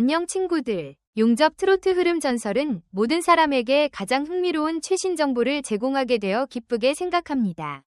안녕 친구들. 용접 트로트 흐름 전설은 모든 사람에게 가장 흥미로운 최신 정보를 제공하게 되어 기쁘게 생각합니다.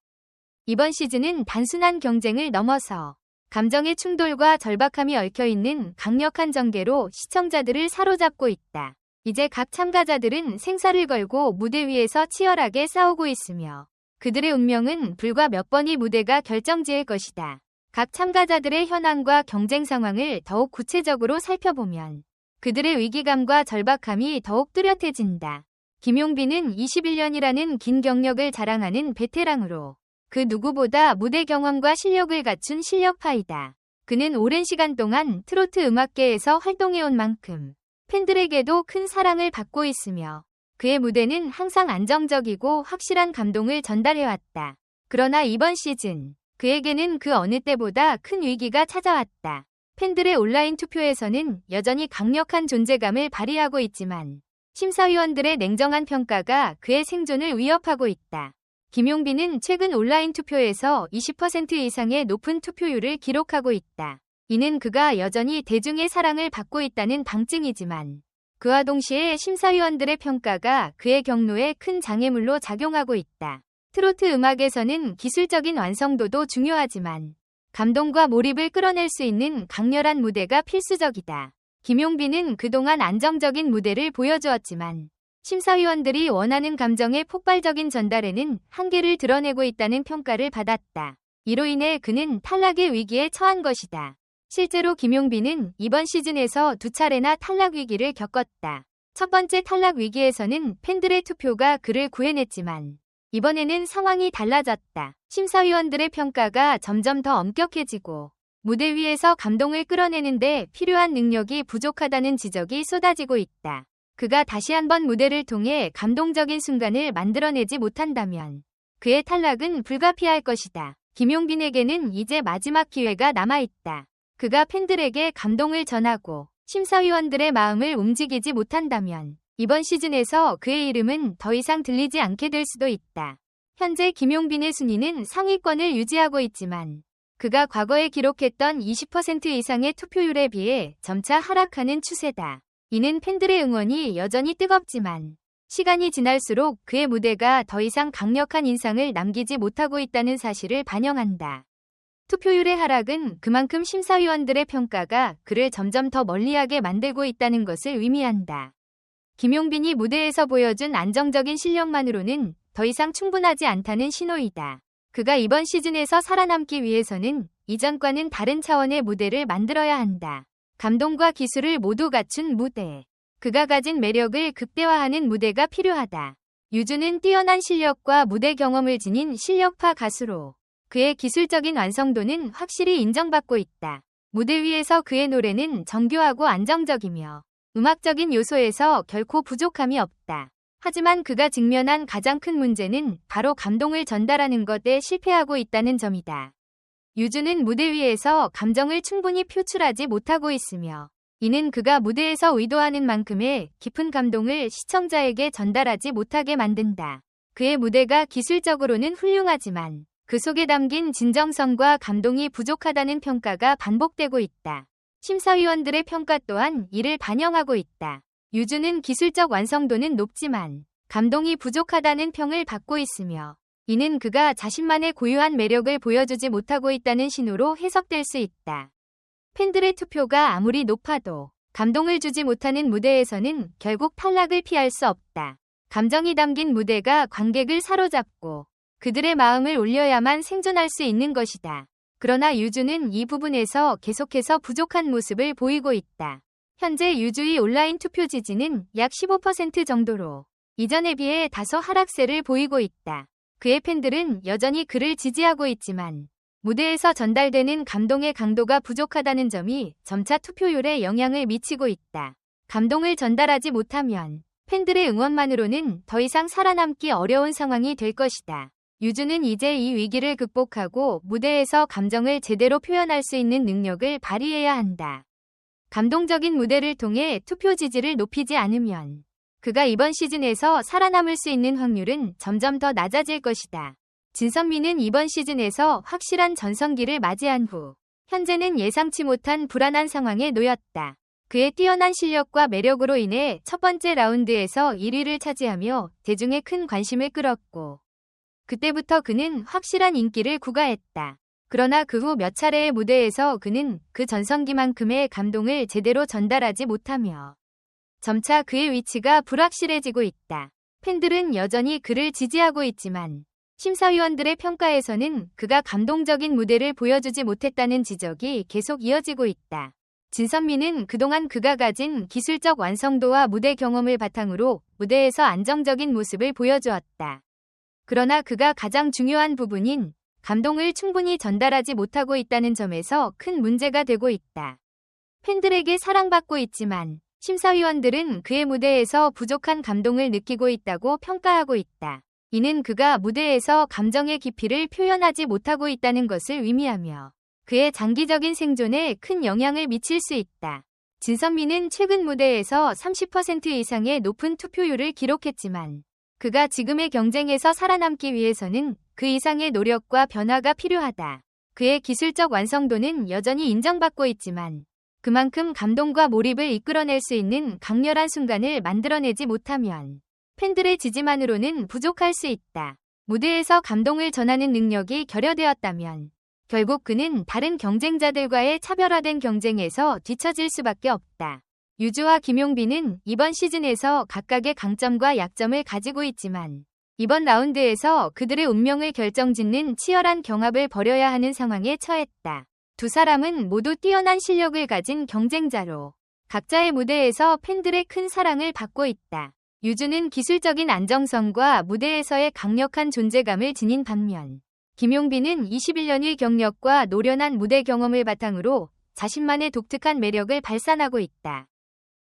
이번 시즌은 단순한 경쟁을 넘어서 감정의 충돌과 절박함이 얽혀있는 강력한 전개로 시청자들을 사로잡고 있다. 이제 각 참가자들은 생사를 걸고 무대 위에서 치열하게 싸우고 있으며 그들의 운명은 불과 몇 번이 무대가 결정지을 것이다. 각 참가자들의 현황과 경쟁 상황을 더욱 구체적으로 살펴보면 그들의 위기감과 절박함이 더욱 뚜렷해진다. 김용빈은 21년이라는 긴 경력을 자랑하는 베테랑으로 그 누구보다 무대 경험과 실력을 갖춘 실력파이다. 그는 오랜 시간 동안 트로트 음악계에서 활동해온 만큼 팬들에게도 큰 사랑을 받고 있으며 그의 무대는 항상 안정적이고 확실한 감동을 전달해왔다. 그러나 이번 시즌 그에게는 그 어느 때보다 큰 위기가 찾아왔다. 팬들의 온라인 투표에서는 여전히 강력한 존재감을 발휘하고 있지만 심사위원들의 냉정한 평가가 그의 생존을 위협하고 있다. 김용빈은 최근 온라인 투표에서 20% 이상의 높은 투표율을 기록하고 있다. 이는 그가 여전히 대중의 사랑을 받고 있다는 방증이지만 그와 동시에 심사위원들의 평가가 그의 경로에 큰 장애물로 작용하고 있다. 트로트 음악에서는 기술적인 완성도도 중요하지만 감동과 몰입을 끌어낼 수 있는 강렬한 무대가 필수적이다. 김용빈은 그동안 안정적인 무대를 보여주었지만 심사위원들이 원하는 감정의 폭발적인 전달에는 한계를 드러내고 있다는 평가를 받았다. 이로 인해 그는 탈락의 위기에 처한 것이다. 실제로 김용빈은 이번 시즌에서 두 차례나 탈락 위기를 겪었다. 첫 번째 탈락 위기에서는 팬들의 투표가 그를 구해냈지만 이번에는 상황이 달라졌다. 심사위원들의 평가가 점점 더 엄격해지고 무대 위에서 감동을 끌어내는데 필요한 능력이 부족하다는 지적이 쏟아지고 있다. 그가 다시 한번 무대를 통해 감동적인 순간을 만들어내지 못한다면 그의 탈락은 불가피할 것이다. 김용빈에게는 이제 마지막 기회가 남아있다. 그가 팬들에게 감동을 전하고 심사위원들의 마음을 움직이지 못한다면 이번 시즌에서 그의 이름은 더 이상 들리지 않게 될 수도 있다. 현재 김용빈의 순위는 상위권을 유지하고 있지만 그가 과거에 기록했던 20% 이상의 투표율에 비해 점차 하락하는 추세다. 이는 팬들의 응원이 여전히 뜨겁지만 시간이 지날수록 그의 무대가 더 이상 강력한 인상을 남기지 못하고 있다는 사실을 반영한다. 투표율의 하락은 그만큼 심사위원들의 평가가 그를 점점 더 멀리하게 만들고 있다는 것을 의미한다. 김용빈이 무대에서 보여준 안정적인 실력만으로는 더 이상 충분하지 않다는 신호이다. 그가 이번 시즌에서 살아남기 위해서는 이전과는 다른 차원의 무대를 만들어야 한다. 감동과 기술을 모두 갖춘 무대. 그가 가진 매력을 극대화하는 무대가 필요하다. 유주는 뛰어난 실력과 무대 경험을 지닌 실력파 가수로 그의 기술적인 완성도는 확실히 인정받고 있다. 무대 위에서 그의 노래는 정교하고 안정적이며 음악적인 요소에서 결코 부족함이 없다. 하지만 그가 직면한 가장 큰 문제는 바로 감동을 전달하는 것에 실패하고 있다는 점이다. 유주는 무대 위에서 감정을 충분히 표출하지 못하고 있으며 이는 그가 무대에서 의도하는 만큼의 깊은 감동을 시청자에게 전달하지 못하게 만든다. 그의 무대가 기술적으로는 훌륭하지만 그 속에 담긴 진정성과 감동이 부족하다는 평가가 반복되고 있다. 심사위원들의 평가 또한 이를 반영하고 있다. 유주는 기술적 완성도는 높지만 감동이 부족하다는 평을 받고 있으며 이는 그가 자신만의 고유한 매력을 보여주지 못하고 있다는 신호로 해석될 수 있다. 팬들의 투표가 아무리 높아도 감동을 주지 못하는 무대에서는 결국 탈락을 피할 수 없다. 감정이 담긴 무대가 관객을 사로잡고 그들의 마음을 올려야만 생존할 수 있는 것이다. 그러나 유주는 이 부분에서 계속해서 부족한 모습을 보이고 있다. 현재 유주의 온라인 투표 지지는 약 15% 정도로 이전에 비해 다소 하락세를 보이고 있다. 그의 팬들은 여전히 그를 지지하고 있지만 무대에서 전달되는 감동의 강도가 부족하다는 점이 점차 투표율에 영향을 미치고 있다. 감동을 전달하지 못하면 팬들의 응원만으로는 더 이상 살아남기 어려운 상황이 될 것이다. 유주는 이제 이 위기를 극복하고 무대에서 감정을 제대로 표현할 수 있는 능력을 발휘해야 한다. 감동적인 무대를 통해 투표 지지를 높이지 않으면 그가 이번 시즌에서 살아남을 수 있는 확률은 점점 더 낮아질 것이다. 진선미는 이번 시즌에서 확실한 전성기를 맞이한 후 현재는 예상치 못한 불안한 상황에 놓였다. 그의 뛰어난 실력과 매력으로 인해 첫 번째 라운드에서 1위를 차지하며 대중의 큰 관심을 끌었고 그때부터 그는 확실한 인기를 구가했다. 그러나 그 후 몇 차례의 무대에서 그는 그 전성기만큼의 감동을 제대로 전달하지 못하며 점차 그의 위치가 불확실해지고 있다. 팬들은 여전히 그를 지지하고 있지만 심사위원들의 평가에서는 그가 감동적인 무대를 보여주지 못했다는 지적이 계속 이어지고 있다. 진선미는 그동안 그가 가진 기술적 완성도와 무대 경험을 바탕으로 무대에서 안정적인 모습을 보여주었다. 그러나 그가 가장 중요한 부분인 감동을 충분히 전달하지 못하고 있다는 점에서 큰 문제가 되고 있다. 팬들에게 사랑받고 있지만 심사위원들은 그의 무대에서 부족한 감동을 느끼고 있다고 평가하고 있다. 이는 그가 무대에서 감정의 깊이를 표현하지 못하고 있다는 것을 의미하며 그의 장기적인 생존에 큰 영향을 미칠 수 있다. 진선미는 최근 무대에서 30% 이상의 높은 투표율을 기록했지만 그가 지금의 경쟁에서 살아남기 위해서는 그 이상의 노력과 변화가 필요하다. 그의 기술적 완성도는 여전히 인정받고 있지만 그만큼 감동과 몰입을 이끌어낼 수 있는 강렬한 순간을 만들어내지 못하면 팬들의 지지만으로는 부족할 수 있다. 무대에서 감동을 전하는 능력이 결여되었다면 결국 그는 다른 경쟁자들과의 차별화된 경쟁에서 뒤처질 수밖에 없다. 유주와 김용빈은 이번 시즌에서 각각의 강점과 약점을 가지고 있지만 이번 라운드에서 그들의 운명을 결정짓는 치열한 경합을 벌여야 하는 상황에 처했다. 두 사람은 모두 뛰어난 실력을 가진 경쟁자로 각자의 무대에서 팬들의 큰 사랑을 받고 있다. 유주는 기술적인 안정성과 무대에서의 강력한 존재감을 지닌 반면 김용빈은 21년의 경력과 노련한 무대 경험을 바탕으로 자신만의 독특한 매력을 발산하고 있다.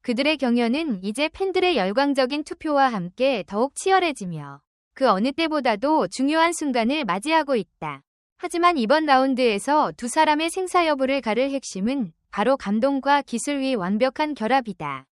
그들의 경연은 이제 팬들의 열광적인 투표와 함께 더욱 치열해지며 그 어느 때보다도 중요한 순간을 맞이하고 있다. 하지만 이번 라운드에서 두 사람의 생사 여부를 가를 핵심은 바로 감동과 기술의 완벽한 결합이다.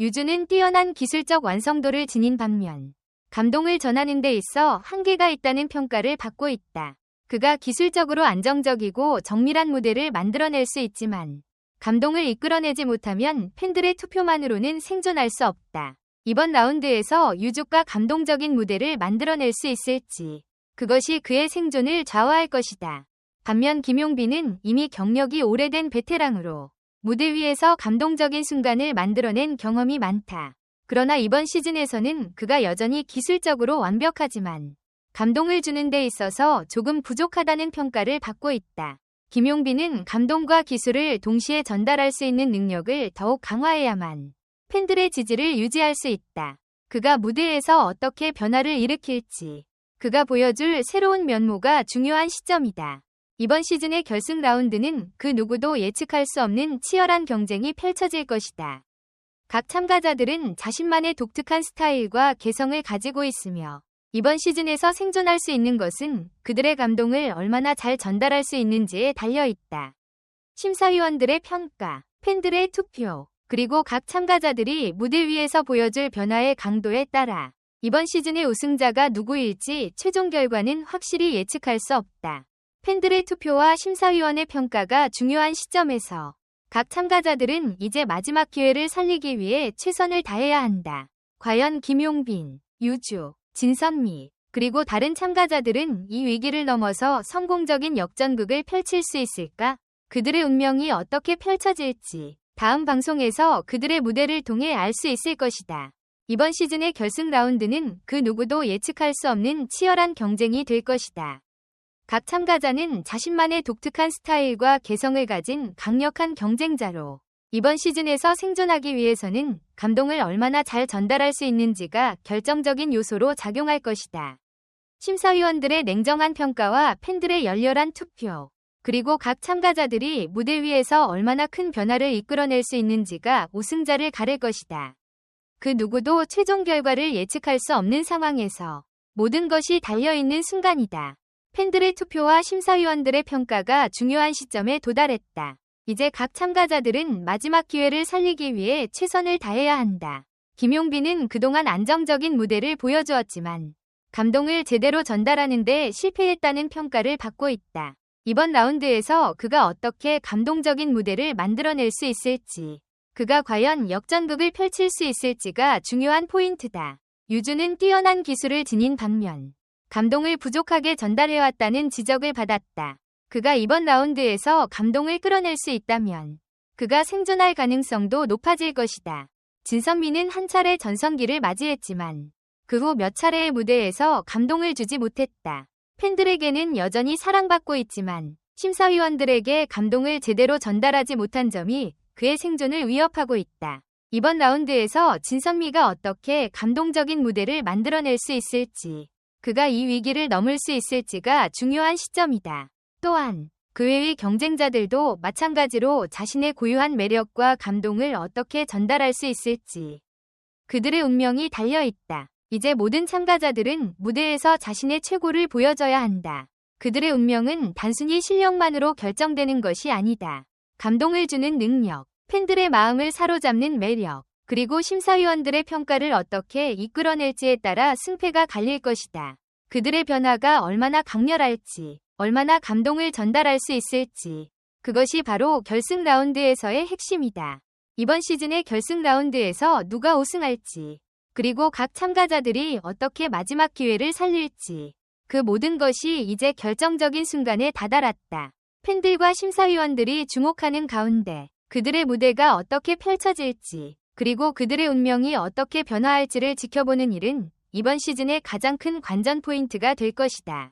유주는 뛰어난 기술적 완성도를 지닌 반면 감동을 전하는 데 있어 한계가 있다는 평가를 받고 있다. 그가 기술적으로 안정적이고 정밀한 무대를 만들어낼 수 있지만 감동을 이끌어내지 못하면 팬들의 투표만으로는 생존할 수 없다. 이번 라운드에서 유족과 감동적인 무대를 만들어낼 수 있을지 그것이 그의 생존을 좌우할 것이다. 반면 김용빈은 이미 경력이 오래된 베테랑으로 무대 위에서 감동적인 순간을 만들어낸 경험이 많다. 그러나 이번 시즌에서는 그가 여전히 기술적으로 완벽하지만 감동을 주는 데 있어서 조금 부족하다는 평가를 받고 있다. 김용빈은 감동과 기술을 동시에 전달할 수 있는 능력을 더욱 강화해야만 팬들의 지지를 유지할 수 있다. 그가 무대에서 어떻게 변화를 일으킬지 그가 보여줄 새로운 면모가 중요한 시점이다. 이번 시즌의 결승 라운드는 그 누구도 예측할 수 없는 치열한 경쟁이 펼쳐질 것이다. 각 참가자들은 자신만의 독특한 스타일과 개성을 가지고 있으며 이번 시즌에서 생존할 수 있는 것은 그들의 감동을 얼마나 잘 전달할 수 있는지에 달려 있다. 심사위원들의 평가, 팬들의 투표, 그리고 각 참가자들이 무대 위에서 보여줄 변화의 강도에 따라 이번 시즌의 우승자가 누구일지 최종 결과는 확실히 예측할 수 없다. 팬들의 투표와 심사위원의 평가가 중요한 시점에서 각 참가자들은 이제 마지막 기회를 살리기 위해 최선을 다해야 한다. 과연 김용빈, 유주, 진선미, 그리고 다른 참가자들은 이 위기를 넘어서 성공적인 역전극을 펼칠 수 있을까? 그들의 운명이 어떻게 펼쳐질지 다음 방송에서 그들의 무대를 통해 알 수 있을 것이다. 이번 시즌의 결승 라운드는 그 누구도 예측할 수 없는 치열한 경쟁이 될 것이다. 각 참가자는 자신만의 독특한 스타일과 개성을 가진 강력한 경쟁자로 이번 시즌에서 생존하기 위해서는 감동을 얼마나 잘 전달할 수 있는지가 결정적인 요소로 작용할 것이다. 심사위원들의 냉정한 평가와 팬들의 열렬한 투표, 그리고 각 참가자들이 무대 위에서 얼마나 큰 변화를 이끌어낼 수 있는지가 우승자를 가릴 것이다. 그 누구도 최종 결과를 예측할 수 없는 상황에서 모든 것이 달려있는 순간이다. 팬들의 투표와 심사위원들의 평가가 중요한 시점에 도달했다. 이제 각 참가자들은 마지막 기회를 살리기 위해 최선을 다해야 한다. 김용빈은 그동안 안정적인 무대를 보여주었지만 감동을 제대로 전달하는 데 실패했다는 평가를 받고 있다. 이번 라운드에서 그가 어떻게 감동적인 무대를 만들어낼 수 있을지 그가 과연 역전극을 펼칠 수 있을지가 중요한 포인트다. 유주는 뛰어난 기술을 지닌 반면 감동을 부족하게 전달해왔다는 지적을 받았다. 그가 이번 라운드에서 감동을 끌어낼 수 있다면 그가 생존할 가능성도 높아질 것이다. 진선미는 한 차례 전성기를 맞이했지만 그 후 몇 차례의 무대에서 감동을 주지 못했다. 팬들에게는 여전히 사랑받고 있지만 심사위원들에게 감동을 제대로 전달하지 못한 점이 그의 생존을 위협하고 있다. 이번 라운드에서 진선미가 어떻게 감동적인 무대를 만들어낼 수 있을지, 그가 이 위기를 넘을 수 있을지가 중요한 시점이다. 또한 그 외의 경쟁자들도 마찬가지로 자신의 고유한 매력과 감동을 어떻게 전달할 수 있을지 그들의 운명이 달려 있다. 이제 모든 참가자들은 무대에서 자신의 최고를 보여줘야 한다. 그들의 운명은 단순히 실력만으로 결정되는 것이 아니다. 감동을 주는 능력, 팬들의 마음을 사로잡는 매력, 그리고 심사위원들의 평가를 어떻게 이끌어낼지에 따라 승패가 갈릴 것이다. 그들의 변화가 얼마나 강렬할지, 얼마나 감동을 전달할 수 있을지, 그것이 바로 결승 라운드에서의 핵심이다. 이번 시즌의 결승 라운드에서 누가 우승할지, 그리고 각 참가자들이 어떻게 마지막 기회를 살릴지, 그 모든 것이 이제 결정적인 순간에 다다랐다. 팬들과 심사위원들이 주목하는 가운데 그들의 무대가 어떻게 펼쳐질지, 그리고 그들의 운명이 어떻게 변화할지를 지켜보는 일은 이번 시즌의 가장 큰 관전 포인트가 될 것이다.